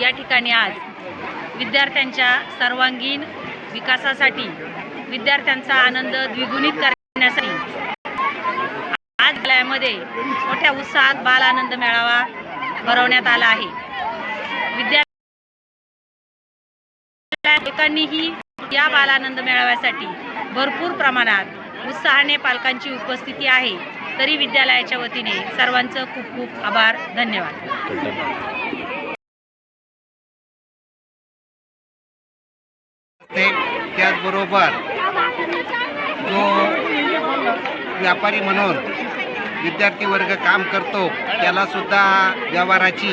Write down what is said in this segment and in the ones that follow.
या ठिकाणी आज विद्यार्थ्यांच्या सर्वांगीण विकासासाठी विद्यार्थ्यांचा आनंद द्विगुणित करण्यासाठी आज विद्यालयामध्ये मोठ्या उत्साहात बाल आनंद मेळावा भरवण्यात आला आहे. विद्यार्थ्यांनीही या बाल आनंद मेळाव्यासाठी भरपूर प्रमाणात उत्साहाने पालकांची उपस्थिती आहे. तरी विद्यालयाच्या वतीने सर्वांचं खूप खूप आभार धन्यवाद. ते त्याचबरोबर जो व्यापारी म्हणून विद्यार्थी वर्ग काम करतो त्याला सुद्धा व्यवहाराची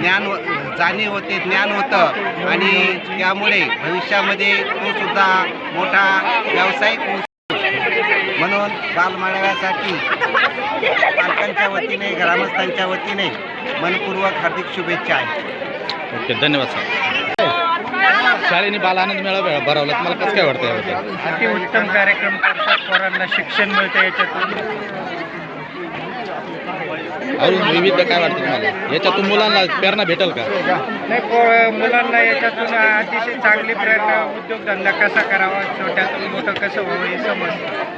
ज्ञान हो, जाणीव होते ज्ञान होतं. आणि त्यामुळे भविष्यामध्ये तो सुद्धा मोठा व्यावसायिक म्हणून बालमेळाव्यासाठी पालकांच्या वतीने ग्रामस्थांच्या वतीने मनपूर्वक हार्दिक शुभेच्छा आहेत ओके धन्यवाद सर. शाळेने बाल आनंद मेळावा भरवला. तुम्हाला कसं काय वाटतं याबद्दल? अतिउत्तम कार्यक्रम करतात पोरांना शिक्षण मिळतं याच्यातून. अजून विविध काय वाटतं तुम्हाला? याच्यातून मुलांना प्रेरणा भेटेल का? नाही पो- मुलांना याच्यातून अतिशय चांगली प्रेरणा उद्योगधंदा कसा करावा छोट्यातून मोठं कसं व्हावं हे समजतं.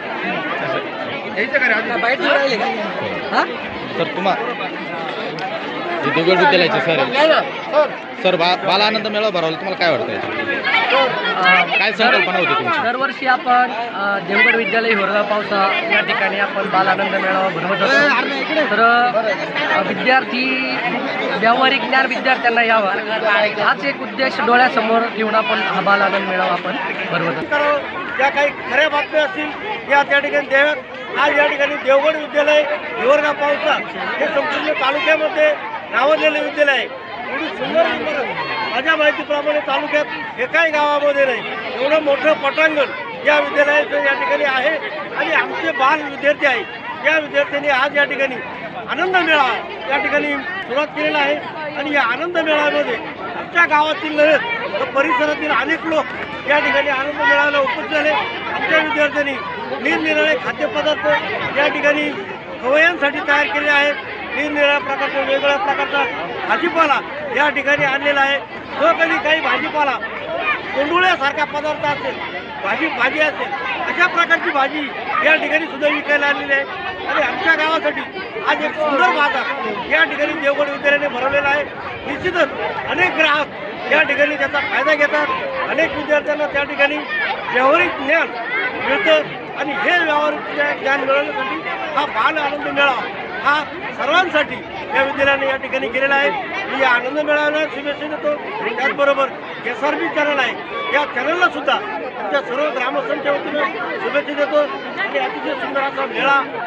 सर तुम्हा हे दुगड विद्यालयाचे सर. आहे सर. बा बाल आनंद मेळावा भरवला तुम्हाला काय वाटतं याच्यात काय संकल्पना होती तुमची? दरवर्षी आपण देवगड विद्यालय हिवरगा पावसा या ठिकाणी आपण बालानंद मेळावा भरवत असतो. तर विद्यार्थी व्यावहारिक ज्ञान विद्यार्थ्यांना यावा. हाच एक उद्देश डोळ्यासमोर ठेवून आपण हा बालानंद मेळावा आपण भरवत असतो. ज्या काही खऱ्या बातम्या असतील या त्या ठिकाणी द्याव्यात. आज या ठिकाणी देवगड विद्यालय हिवरगा पावसा हे संपूर्ण तालुक्यामध्ये नावाजलेले विद्यालय आहे. एवढी सुंदर इमारत. माझ्या माहितीप्रमाणे तालुक्यात एकाही गावामध्ये नाही. एवढं मोठं पटांगण या विद्यालयाचं या ठिकाणी आहे. आणि आमचे बाल विद्यार्थी आहे या विद्यार्थ्यांनी आज या ठिकाणी आनंद मेळा या ठिकाणी सुरुवात केलेला आहे. आणि या आनंद मेळाव्यामध्ये आमच्या गावातील नव्हे तर परिसरातील अनेक लोक या ठिकाणी आनंद मेळाव्याला उपस्थित झाले. आमच्या विद्यार्थ्यांनी निरनिराळे खाद्यपदार्थ या ठिकाणी खवयांसाठी तयार केले आहेत. निरनिराळ्या प्रकारचा वेगवेगळ्या प्रकारचा भाजीपाला या ठिकाणी आणलेला आहे. जो कधी काही भाजीपाला कोंडुळ्यासारखा पदार्थ असेल भाजी भाजी असेल अशा प्रकारची भाजी या ठिकाणी सुद्धा विकायला आणलेली आहे. आणि आमच्या गावासाठी आज एक सुंदर बाजार या ठिकाणी देवगड विद्यालयाने भरवलेला आहे. निश्चितच अनेक ग्राहक या ठिकाणी त्याचा फायदा घेतात. अनेक विद्यार्थ्यांना त्या ठिकाणी व्यावहारिक ज्ञान मिळतं. आणि हे व्यावहारिक ज्ञान मिळवण्यासाठी हा बाल आनंद मिळावा हा सर्वांसाठी या विद्यालयाने या ठिकाणी केलेला आहे. मी या आनंद मिळाला शुभेच्छा देतो. त्याचबरोबर एस आर बी चॅनल आहे. या चॅनलला सुद्धा आमच्या सर्व ग्रामस्थांच्या वतीनं शुभेच्छा देतो. आणि अतिशय सुंदर असा मेळा